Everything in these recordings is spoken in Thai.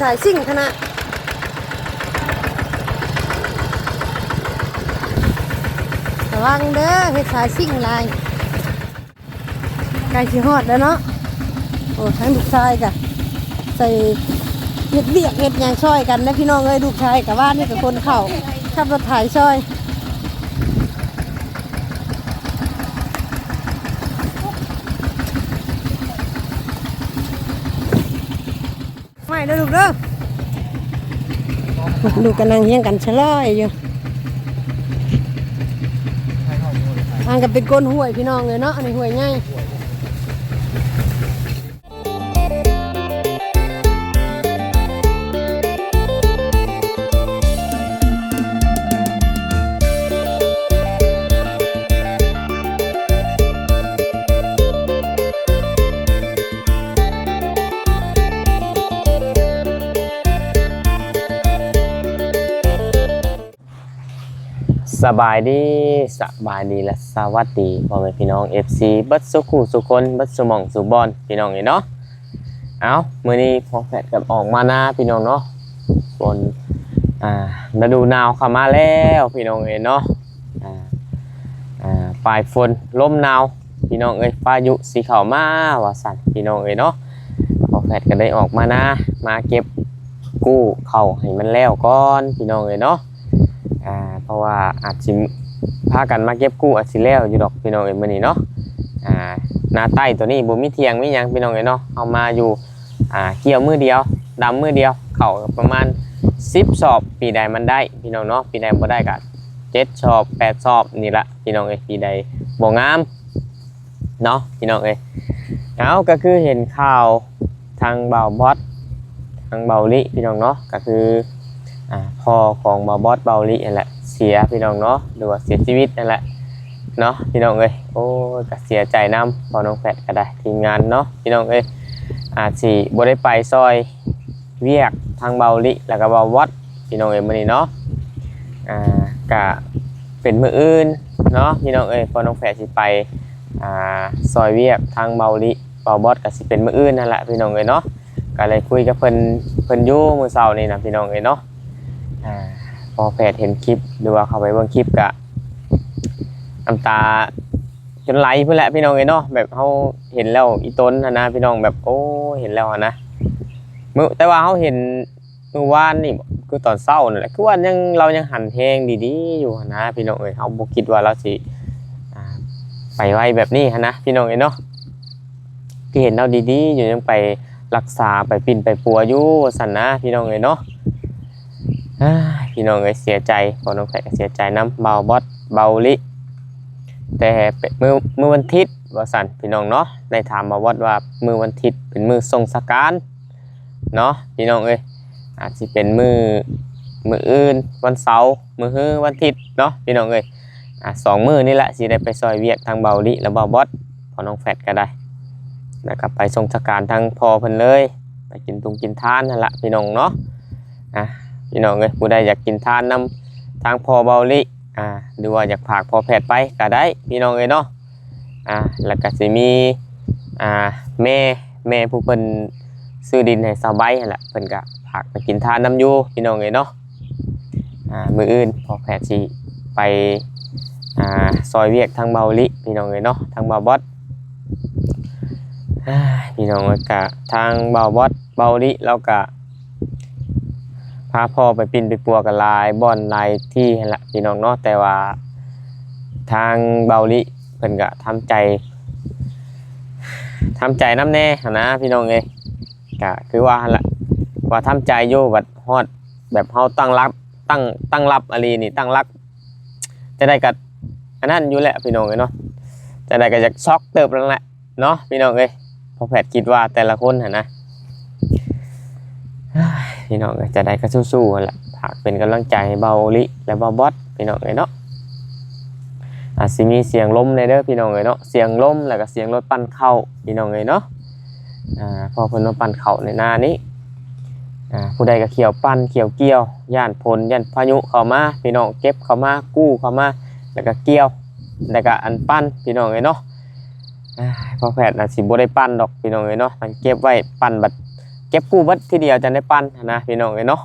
สายซิ่งคณะระวังเด้อเฮ็ดสายซิ่งลายใกล้สิฮอดแล้วเนาะโอ้ทั้งลูกชายกะใส่เห็ดเบียกเห็ดยางช่อยกันนะพี่น้องเอ้ยลูกชายกับบ้านนี่กับคนเข่าขับรถถ่ายช่อยไม่เด้อลูกเด้อลูกกำลังเฮียงกันชะลอยอยู่ทางกับเป็นก้นห้วยพี่น้องเลยเนาะอันนี้ห้วยใหญ่ สบายดีสบายดีและสวัสดีพ่อแม่พี่น้อง FC บัดสุขุสุคนบัดสุมองสุบอลพี่น้องนี่เนาะเอามื้อนี้พอแฟดกับออกมาหน้าพี่น้องเนาะฝนอ่าฤดูหนาวเข้ามาแล้วพี่น้องเอ้ยเนาะอ่าอ่าปลายฝนลมหนาวพี่น้องเอ้ยพายุสิเข้ามาว่าสั่นพี่น้องเอ้ยเนาะพอแฟดก็ได้ออกมาหน้ามาเก็บกู้เข้าให้มันแล้วก่อนพี่น้องเอ้ยเนาะ ราะว่าอาจสิพากันมาเก็บกู้อาจสิแล้วอยู่ดอกพี่น้องเอ้ยมื้อนี้เนาะอ่าหน้าใต้ตัวนี้บ่มีเทียงมีหยังพี่น้องเอ้ยเนาะเอามาอยู่อ่าเกี่ยวมือเดียวดำมือเดียวเข้าประมาณ10สอบ ปีใดมันได้พี่น้องเนาะปีใดบ่ได้ก็7สอบ8สอบนี่ละพี่น้องเอ้ยปีใดบ่งามเนาะพี่น้องเอ้ยเอาก็คือเห็นข่าวทางเบาบอสทางเบาลิพี่น้องเนาะก็คืออ่าพ่อของบาบอสเบาลินั่นแหละ เสียพี่น้องเนาะหรือว่าเสียชีวิตนั่นแหละเนาะพี่น้องเอ้ยโอ้ยก็เสียใจน้ำพอน้องแฟดก็ได้ทีมงานเนาะพี่น้องเอ้ยอาจสิบ่ได้ไปซอยเวียกทางเบาลิแล้วก็เบาบอสพี่น้องเอ้ยมื้อนี้เนาะอ่าก็เป็นมื้ออื่นเนาะพี่น้องเอ้ยพอน้องแฟดสิไปอ่าซอยเวียกทางเบาลิเบาบอสก็สิเป็นมื้ออื่นนั่นแหละพี่น้องเอ้ยเนาะก็เลยคุยกับเพิ่นเพิ่นอยู่มื้อเช้านี่นะพี่น้องเอ้ยเนาะอ่า อแพทย์เห็นคลิปหรือว่าเข้าไปเบิ่งคลิปกะน้ำตาจนไหลเพื่อแหละพี่น้องเอ้เนาะแบบเขาเห็นแล้วอีต้นนะนะพี่น้องแบบโอ้เห็นแล้วนะมือแต่ว่าเขาเห็นเมื่อวานนี่คือตอนเศร้านั่นแหละคือว่ายังเรายังหันเพลงดีๆอยู่นะพี่น้องเอ้ยเขาบ่คิดว่าเราสิไปไว้แบบนี้นะพี่น้องเอ้ยเนาะที่เห็นเราดีๆอยู่ยังไปรักษาไปปิ่นไปปัวอยู่สันนะพี่น้องเอ้ยเนาะ พี่น้องเอ้ยเสียใจพอน้องแพะก็เสียใจน้ำเบาบอสเบาลิ แต่เมื่อเมื่อวันทิตย์ว่าสันพี่น้องเนาะได้ถามมาวัดว่ามือวันทิตย์เป็นมือทรงสการเนาะพี่น้องเอ้ยอาจจะเป็นมือมืออื่นวันเสาร์มือฮือวันทิตย์เนาะพี่น้องเอ้ยอะสองมือนี่แหละสิได้ไปซอยเวียกทางเบาลิและเบาบอสพอน้องแฟดก็ได้แล้วก็ไปทรงสการทางพอเพิ่นเลย ไปกินตุงกินทานนั่นแหละพี่น้องเนาะอะ พี่น้องเอ้ยผู้ใดอยากกินทานนำทางพอเบาลิอ่าหรือว่าอยากฝากพอแพทย์ไปก็ได้พี่น้องเอ้ยเนาะอ่าแล้วก็สิมีอ่าแม่แม่ผู้เพิ่นซื้อดินให้สาวใบนั่นแหละเพิ่นก็ฝากไปกินทานนำอยู่พี่น้องเอ้ยเนาะอ่ามื้ออื่นพอแพทย์สิไปอ่าซอยเวียกทางเบาลิพี่น้องเอ้ยเนาะทางเบาบอสพี่น้องก็ทางเบาบอสเบาลิเราก็ พาพ่อไปปินไปปัวกับลายบอนลายที่นั่นแหละพี่น้องเนาะแต่ว่า ทางเบาลิเพิ่นก็ทำใจทำใจน้ำแน่หั้นนะพี่น้องเอ้ยก็คือว่าหั่นละว่าทำใจอยู่บัดฮอดแบบเฮาตั้งรับตั้งตั้งรับอะไรนี่ตั้งรักจะได้กับอันนั้นอยู่แหละพี่น้องเอ้ยเนาะจะได้ก็จะช็อกเติบแล้วแหละเนาะพี่น้องเอ้ยพอแผดคิดว่าแต่ละคนหันนะ พี่น้องจะได้ก็สู้ๆแหละฝากเป็นกำลังใจเบาลิและเบาบอสพี่น้องเอ้ยเนาะอาจสิมีเสียงลมในเด้อพี่น้องเอ้ยเนาะเสียงลมแล้วก็เสียงรถปั่นเข้าพี่น้องเอ้ยเนาะอ่าพอเพิ่นมาปั่นเข้าในหน้านี้อ่าผู้ใดก็เขียวปั่นเขียวเกี่ยวย่านพลย่านพายุเข้ามาพี่น้องเก็บเข้ามากู้เข้ามาแล้วก็เกี่ยวแล้วก็อันปั้นพี่น้องเอ้ยเนาะพอแพทย์น่ะสิบ่ได้ปั้นดอกพี่น้องเอ้ยเนาะมันเก็บไว้ปั้นบัด เก็บกู้เบัดทีเดียวจะได้ปั้นนะพี่น้องเอ้ยเนาะ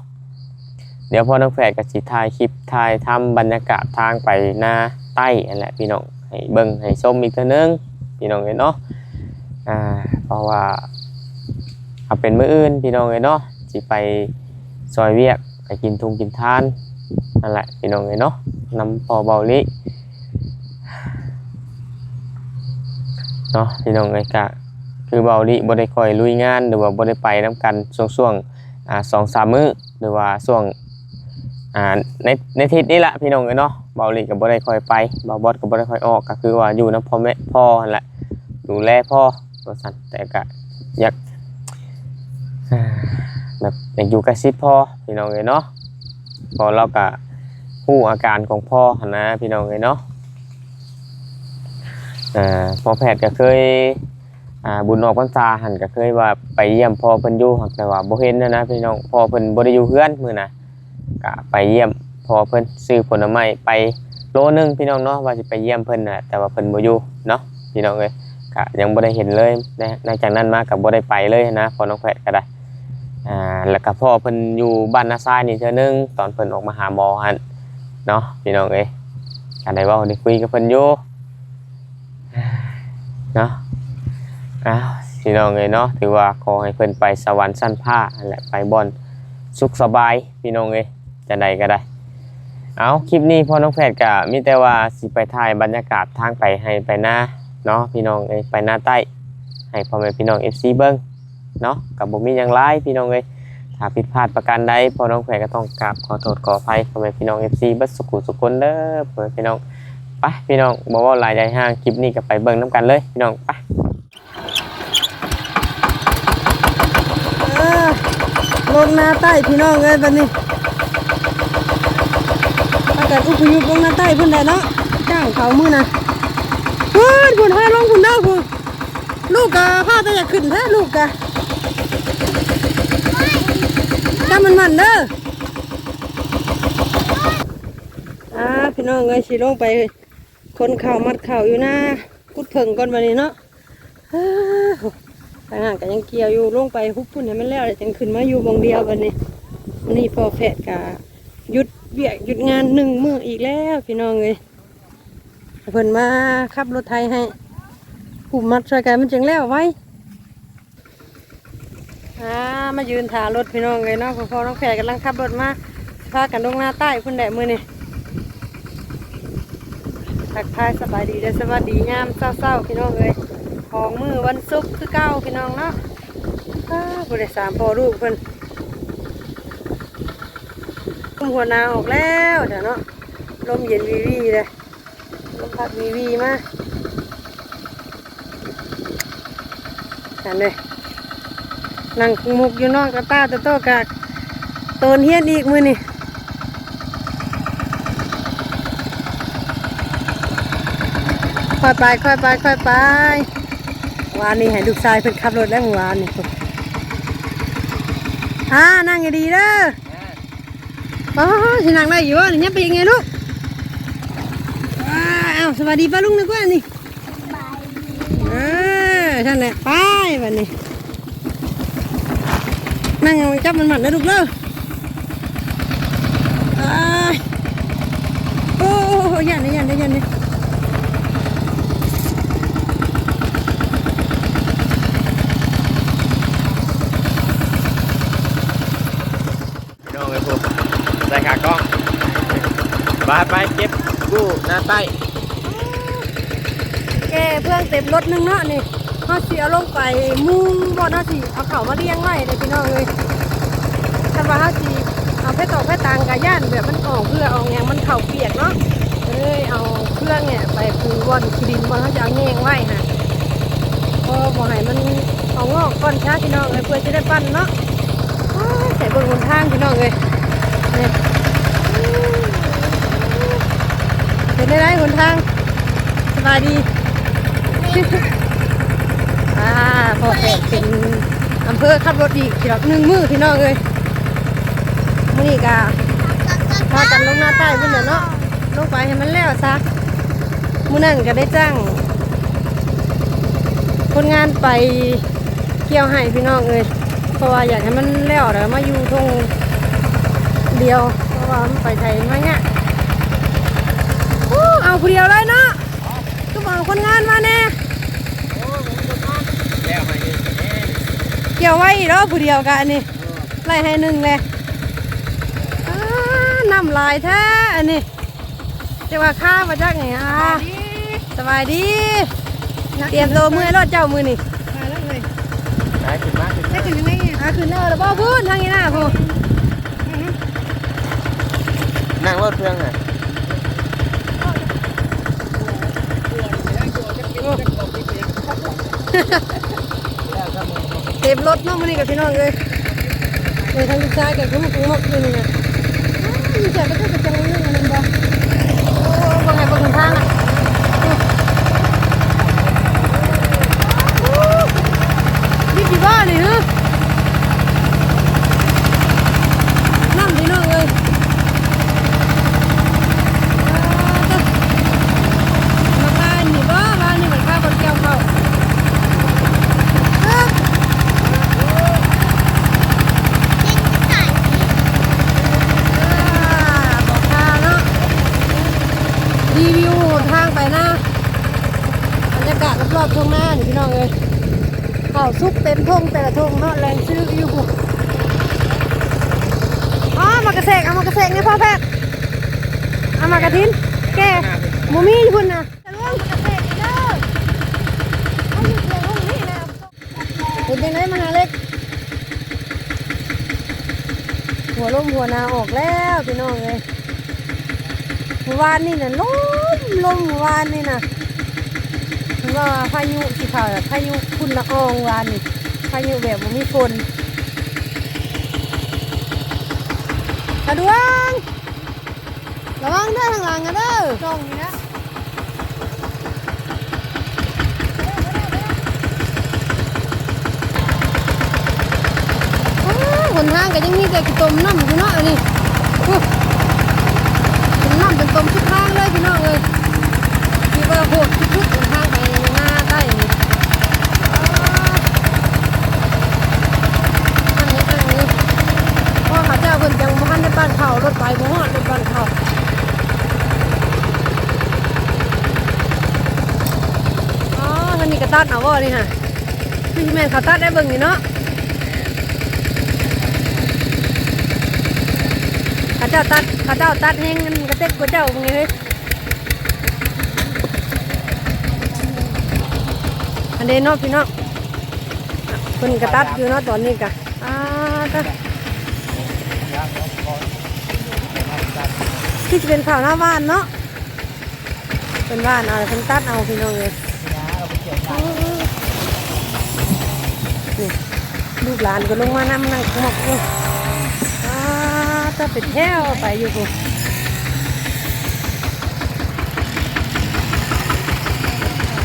เดี๋ยวพอน้องแฝดก็สิถ่ายคลิปถ่ายทำบรรยากาศทางไปหน้าใต้นั่นแหละพี่น้องให้เบิ่งให้ชมอีกเทื่อนึงพี่น้องเอ้ยเนาะอ่าเพราะว่าเอาเป็นมื้ออื่นพี่น้องเอ้ยเนาะสิไปซอยเวียกไปกินทุงกินทานนั่นแหละพี่น้องเอ้ยเนาะนำพอเบาลิเนาะพี่น้องเอ้ยกะ คือเบาดิบ่ได้คอยลุยงานหรือว่าบ่ได้ไปนํกันช่วงๆอ่า2-3มื้อหรือว่าช่วงอ่าในในทิศนี้ละพี่น้องเอ้ยเนาะเบาดิก็บ่ได้คอยไปเบาบอสก็บ่ได้คอยออกก็คือว่าอยู่นํพ่อแม่พ่อนั่นแหละดูแลพ่อว่าซั่นแต่ก็อยากแบบอยากอยู่ใกล้ชิดพ่อพี่น้องเอ้ยเนาะพอเราก็ฮู้อาการของพ่อนะพี่น้องเอ้ยเนาะอ่าหมอแพทย์ก็เคย อ่าบุญออกพรรษาหันก็เคยว่าไปเยี่ยมพ่อเพิ่นอยู่หักแต่ว่าบ่เห็นนะนะพี่น้องพ่อเพิ่นบ่ได้อยู่เฮือนมื้อน่ะก็ไปเยี่ยมพ่อเพิ่นซื้อผลไม้ไปโลนึงพี่น้องเนาะว่าสิไปเยี่ยมเพิ่นน่ะแต่ว่าเพิ่นบ่อยู่เนาะพี่น้องเอ้ยก็ยังบ่ได้เห็นเลยนะหลังจากนั้นมาก็บ่ได้ไปเลยนะพอน้องแพทก็ได้อ่าแล้วก็พ่อเพิ่นอยู่บ้านนาซายนี่เทื่อนึงตอนเพิ่นออกมาหาหมอหั่นเนาะพี่น้องเอ้ยก็ได้เว้าได้คุยกับเพิ่นอยู่เนาะ อ้าวพี่น้องเอ้ยเนาะถือว่าขอให้เพิ่นไปสวรรค์สั้นผ้าแหละไปบอนสุขสบายพี่น้องเอ้ยจะใดก็ได้ เอาคลิปนี้พ่อน้องแพทย์ก็มีแต่ว่าสิไปถ่ายบรรยากาศทางไปให้ไปหน้าเนาะพี่น้องเอ้ยไปหน้าใต้ให้พ่อแม่พี่น้อง FC เบิ่งเนาะกับบ่มีหยังหลายพี่น้องเอ้ยถ้าผิดพลาดประการใดพ่อน้องแพทย์ก็ต้องกราบขอโทษขออภัยพ่อแม่พี่น้อง FC เบิดสุขุสุขคนเด้อพ่อแม่พี่น้องไปพี่น้องบ่เว่าหลายใหญ่ห้างคลิปนี้ก็ไปเบิ่งนํกันเลยพี่น้องไป เออ ลงหน้าใต้พี่น้องเอ้ยบัดนี้อากาศอุปยุกลงหน้าใต้เพิ่นได้เนาะจ้างเขามื้อน่ะเฮ้ยพุ่นให้ลงพุ่นเด้อพุ่นลูกกะพาแต่อยากขึ้นแท้ลูกกะจำมันมันเด้ออ่าพี่น้องเอ้ยสิลงไปคนข่าวมัดข่าวอยู่นะกุดเพิ่งก่อนบัดนี้เนาะาวทางหางก็ยังเกี่ยวอยู่ลงไปฮุบพุ่นให้มันแล้วเดี๋ยวจังขึ้นมาอยู่บงเดียวกันนี่วันนี้พอแฟดกะหยุดเบียกหยุดงานหนึ่งมืออีกแล้วพี่น้องเลยเพิ่นมาขับรถไทยให้ผูมัดช่วยกันมันจึงแล้วไว้อ่ามายืนถ่ารถพี่น้องเลยเนาะพอพอน้องแฝดกำลังขับรถมาพากันลงหน้าใต้พุ่นแดดมือนี่ทักทายสบายดีเด้อสวัสดียามเศร้าๆพี่น้องเลย ของมือวันศุกร์คือเก้าพี่น้องเนาะอ้าบริสามพอลูกเพิ่นคุมหัวนาออกแล้วเดี๋ยวเนาะลมเย็นวีวีเลยลมพัดวีวีมาอันเลยนั่งมุกอยู่นอกกระตาตะโตกากโตนเฮียนอีกมือนี่ค่อยไปค่อยไปค่อยไป วานนี้ให้ลูกชายเพิ่นขับรถแล้วเมื่อวานนี่ฮ่านั่งให้ดีเด้อป้าสินั่งได้อยู่วะนี่ยังไปยังไงลูกว้าวอ้าวสวัสดีป้าลุงนึกว่านี่เออท่านแหละไปบัดนี้นั่งเอาจับมันหมันนะลูกเด้ออ้ยโอ้โหยันนี่ยันนี่ยันนี่ น้องไอ้พวกใส่ขากล้องบาดไปเก็บกู้หน้าใต้แกเพื่อนเต็มรถหนึงเนาะนี่เขาสิเอาลงไปมุงบ่อนาสิเอาเข่ามาเลี้ยงไว้เลยพี่น้องเลยถ้าว่าเขาสิเอาเพชรตอกเพชรตางกับย่านแบบมันออกเพื่อเอาแงมันเข่าเปียกเนาะเอ้ยเอาเครื่องเนี่ยไปปูบอนคีดินบอนเขาจะเอาแงงไว้ฮะพอบ่ให้มันเอางอกก้อนช้าพี่น้องเลยเพื่อจะได้ปั้นเนาะใส่เบิ่งบนทางพี่น้องเลยเนี่ย เป็นได้ไรหนทาง สบายดีอ่าพอแปดเป็นอำเภอขับรถอีกทีละหนึ่งมือพี่น้องเลยมื่อนี้กาพากันลงหน้าใต้เพื่อนเนาะลงไปให้มันแล้วซะมื่อนั้นก็ได้จ้างคนงานไปเกี่ยวให้พี่น้องเลยเพราะว่าอยากให้มันแล้วแล้วมาอยู่ทงเดียวเพราะว่ามันไปไทยมาเนี่ย ผู้เดียวเลยเนาะก็เอาคนงานมาแน่แล้วให้นี่แน่เกี่ยวไว้อีกแล้วผู้เดียวกันอันนี้ไล่ให้หนึ่งเลยอ้าน้ำลายแท้อันนี้จะว่าข้ามาจากไหนอะสบายดี เตรียมตัวมือให้รอดเจ้ามือนี่มาแล้วเลยได้ขึ้นมาขึ้นได้มาถึงยังไงเนี่ยอาขึ้นแล้วแล้วบ่พูดทางนี้หน้าพูดนั่งรถเพื่อนอะ เต็มรถเนาะมันนี่กับพี่น้องเลยเลยทางลูกชายกับคุณคุณมกอยู่นี่นะอ้าวมีแจกไปก็จะจังเรื่องมันบ่โอ้บางไงบางทางอะนี่กี่บ้านเลยฮะนั่งพี่น้องเลยอ่าเด้อมาบ้านนี่บ่บ้านนี่มันข้าวคนแก้วเขาเอ้อ บอกทางเนาะรีวิวทางไปหน้าบร รอบๆทงหน้านี่พี่น้องเอ้ยข้าวซุกเต็มทงแต่ละทงเนาะแรงซื้ออยู่บุอ๋อมากระเสกเอามากระเสกนี่พ่อแพทย์เอามากระทินแกหมูมี่พุ่นนะจะร่วงมกระเสกเด้อเอาอยู่เดี๋ยวลงนี่นะเป็นยังไงมาหาเล็ก หัวลมหัวนาออกแล้วพี่น้องเลยเมื่อวานนี่น่ะลมลมเมื่อวานนี่น่ะ ว่าพายุสิข่าพายุคุณละอองวานนี่พายุแบบบ่มีฝนกระดวงระวังเด้อข้างหลังกันเด้อตรงนี้นะอ้าวหนทางก็ยังมีแต่กระต้มน้ำอยู่เนาะอันนี้อู้เป็นน้ำเป็นต้มทุกทางเลยพี่น้องเลยที่ว่าโหดทุกๆทางไปหน้าใต้นี่ อันนี้อันนี้พ่อข้าเจ้าเพิ่นยัง บ้านเขารถไฟบ่ฮอดรถบ้านเขาอ๋อทางนี้ก็ตัดเอาบ่นี่ฮะพี่แม่เขาตัดได้เบิ่งอยู่เนาะขาเจ้าตัดขาเจ้าตัดแห้งมันกระเต็กกว่าเจ้าเป็นไงเฮ้ยอันเดนเนาะพี่เนาะเพิ่นกระตัดอยู่เนาะตอนนี้กะ ที่จะเป็นข่าหน้าบ้านเนาะเป็นบ้านเอาเพิ่นตัดเอาพี่น้องเลยนี่ลูกหลานก็ลงมานำนั่งหมกอยู่อ่าตะเป็นแถวไปอยู่กู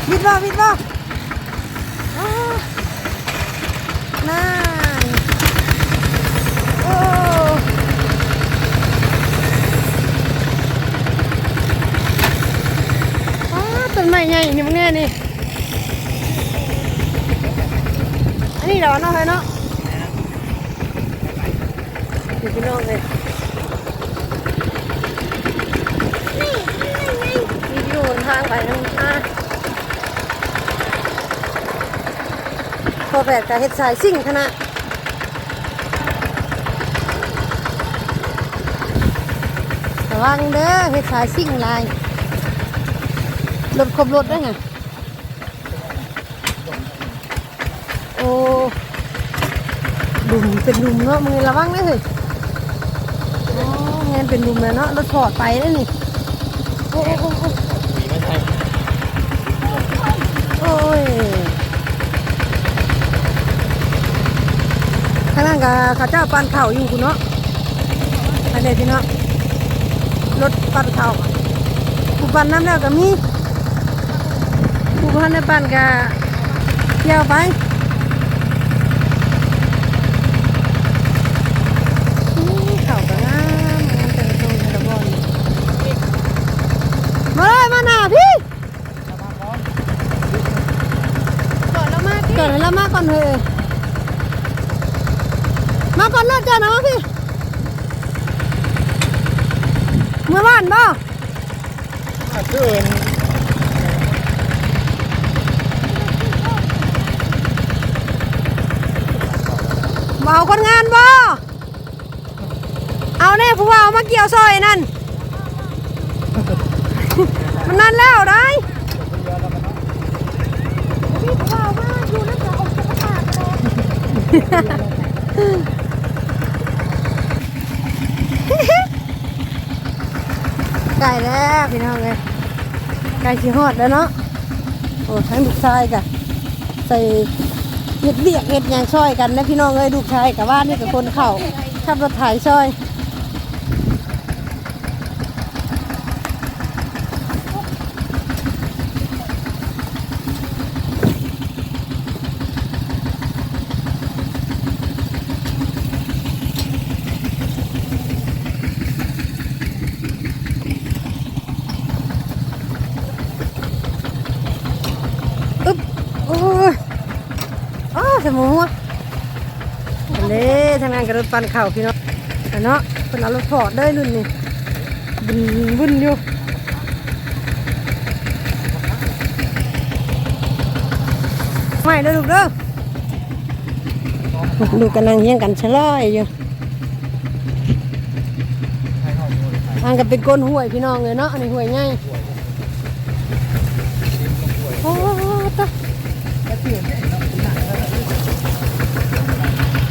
วิดบ่วิดบ่อ่านั่นโอ้อ้า ต้นไม้ใหญ่นี่มึงแน่นี่ อันนี้เหรอเนาะเฮ้ยเนาะอยู่พี่น้องเลยนี่นี่วิวทางไปทางอ่าพอแปดกับเฮ็ดสายซิ่งขนาดระวังเด้อเฮ็ดสายซิ่งลาย รถครบรถได้ไงโอ้ดุมเป็นดุมเนาะมึงระวังได้เฮ้ยอ๋อเงินเป็นดุมแล้วเนาะรถถอดไปแล้วนี่โอ้โอ้โอ้โอ้มีไม่ใช่โอ้ยข้างล่างกับข้าเจ้าปันเข่าอยู่คุณเนาะอันเดียพี่เนาะรถปันเข่าผู้ปันน้ำแล้วก็มี พันในปั่นกะยาวไปก่อนแล้วมาก่อนเถอะมาก่อนรถจ้านะพี่เมื่อวานบ่เมื่อคืน เอาคนงานบ่เอาแน่ผู้ว่าเอามาเกี่ยวซอยนั่น มันนั่นแล้วได้ไก่แล้วพี่น้องเลยไก่ชีฮอดแล้วเนาะ โอ้ทั้งลูกชายกะใส่ เห็ดเบียกเห็ดยางช่อยกันนะพี่น้องเลยลูกชายกับว่านนี่กับคนเข่าขับรถถ่ายช่อยอึ๊บโอ้ยอ้าวสมองวะเล่ทำงาน กับรถปันเข่าพี่น้องแต่เนาะเป็นเอารถถอดได้รุ่นนี่บุญบุญอยู่ไม่เด้อลูกเด้อลูกกำลังเฮียงกันชะลอยอยู่ทางกันเป็นก้นห้วยพี่น้องเลยเนาะอันนี้ห้วยใหญ่โอ้ตะ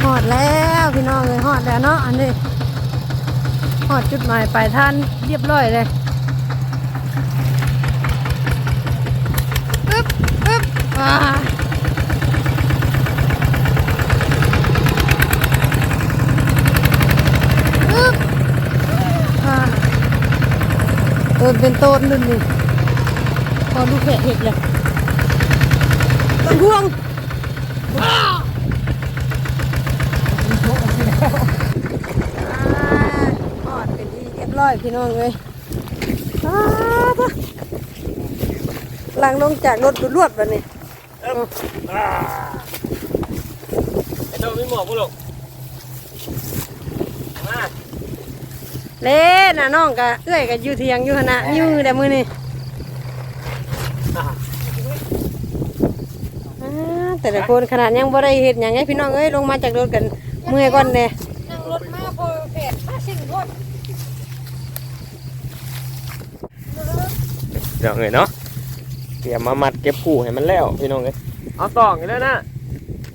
ห อดแล้วพี่น้องเลยหอดแล้วเนาะอันนี้หอดจุดหมายปลายท่านเรียบร้อยเลยอึ๊บอึ๊บอ่าอึ๊บอ่าเออเป็นต้นนึงนี่พอดูแผลเห็ดเลยต้นพวงว้าวหอดเป็นที่เรียบร้ อยพี่น้องเลยอ้าวปะหลังลงจากรถรวดๆแบบนี้ไอ้โดมีหมวกบ่ลูกมาเล่น่ะน้องกะเอื้อยกะอยู่เทียงอยู่หนนะยื้อแต่มือนี่อ่าแต่ละคนขนาดยังบ่ได้เฮ็ดหยังไงพี่น้องเอ้ยลงมาจากรถกันเมื่อยก่อนแน่นั่งรถมาพอเพจมาสิ่งรถ เดี๋ยวเลยเนาะเตรียมมามัดเก็บกู้ให้มันแล้วพี่น้องเอ้ยเอาตอกอีกแล้วนะ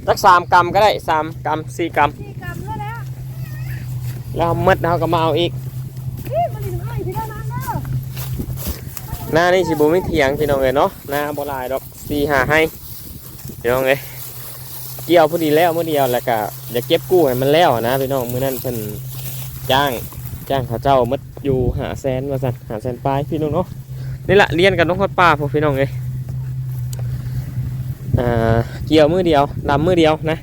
สักสามกรัมก็ได้สามกรัมสี่กรัมที่กรรมแล้วแล้วแล้วมัดเราก็มาเอาอีกพี่มาถึงไอ้พี่ด้านนั้นเด้อหน้านี่สิบุไม่เถียงพี่น้องเลยเนาะหน้าบ่หลายดอกสี่หาให้พี่น้องเลยเกี่ยวพอดีแล้วเมื่อเดียวแล้วก็อย่าเก็บกู้ให้มันแล้วนะพี่น้องมื้อนั้นเพิ่นจ้างจ้างเขาเจ้ามัดอยู่หาแสนว่าสั่นหาแสนปลายพี่น้องเนาะ นี่แหละเรียนกันน้องคนป่าพวกพี่น้องเลยอ่าเกี่ยวมือเดียวดำมือเดียวนะ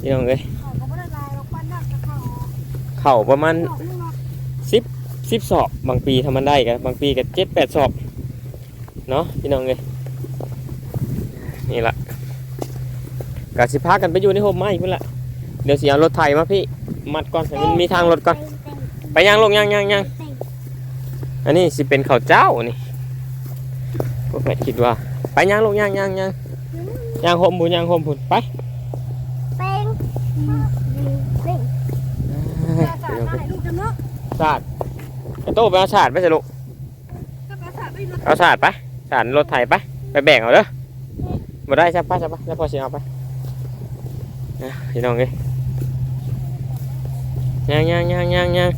พี่น้องเลยเข่าประมาณสิบสิบสอบบางปีทำมันได้กันบางปีก็เจ็ดแปดสอบเนาะพี่น้องเลยนี่แหละกสิพากันไปอยู่ในโฮมไม้พุ่นละเดี๋ยวเสียรถไถมาพี่มัดก่อนให้มันมีทางรถก่อนไปย่างลงย่างย่างย่างอันนี้สิเป็นข้าวเจ้านี่ พวกแม่คิดว่า ไปย่างลงย่างย่างย่างย่างโฮมบุญย่างโฮมบุญไปเป้งเป้งสาดมาให้ลูกกันเนาะสาดไอ้โต้ไปเอาสาดไปสิลูกก็กระสาดไปรถเอาสาดไปสาดรถไถไปไปแบ่งเอาเด้อมาได้ใช่ปะใช่ปะแล้วพอสิเอาไปนะพี่น้องเอ้ยย่างย่างย่างย่างย่าง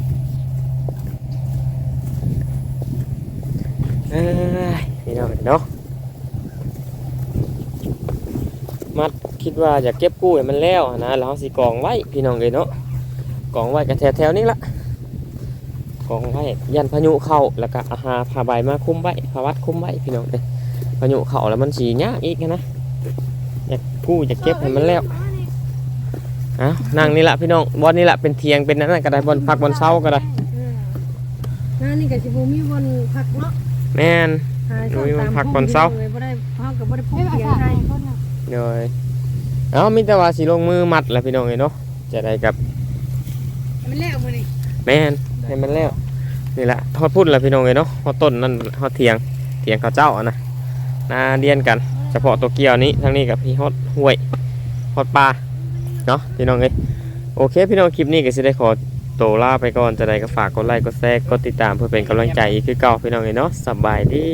เอ้ย พี่น้องเนาะมัดคิดว่าจะเก็บกู้ให้มันแล้วนะแล้วเราสิกองไว้พี่น้องเลยเนาะกองไว้กับแถวแถวๆนี้ละกองไว้ยันพายุเข้าแล้วก็อาหาผ้าใบมาคุ้มไว้ผ้าวัดคุ้มไว้พี่น้องเลยพายุเข้าแล้วมันสียากอีกนะอยากกู้อยากเก็บให้มันแล้วเอ้านั่งนี่แหละพี่น้องบอลนี่แหละเป็นเทียงเป็นนั่นนะก็ได้บอลพักบอลเช้าก็ได้นั่นนี่ก็สิบ่มีวันพักเนาะแม่น หาช่วงมีวันตามพักก่อนเช้าเลยบ่ได้เฮาก็บ่ได้พูดไม่เสียงภาษาไทไทยยคนน่ะเลยเอ้ามีแต่ว่าสีลงมือมัดแหละพี่น้องเอ้ยเนาะจะได้กับมันแล้วมื้อนี้แม่นให้มันแล้วนี่แหละฮอดพุ่นแหละพี่น้องเอ้ยเนาะฮอดต้นนั่นฮอดเถียงเถียงเขาเจ้าอะนะนาเดียนกัน เฉพาะตัวเกียวนี้ทั้งนี้กับพี่ฮอดห้วยฮอดปลาเนาะพี่น้องเอ้ยโอเค พี่น้องคลิปนี้ก็สิได้ขอ ตลาไปก่อนจะได้ก็ฝากกดไลค์กดแชร์กดติดตามเพื่อเป็นกำลังใจอีกคือเก่าพี่น้องเลยเนาะสบายดี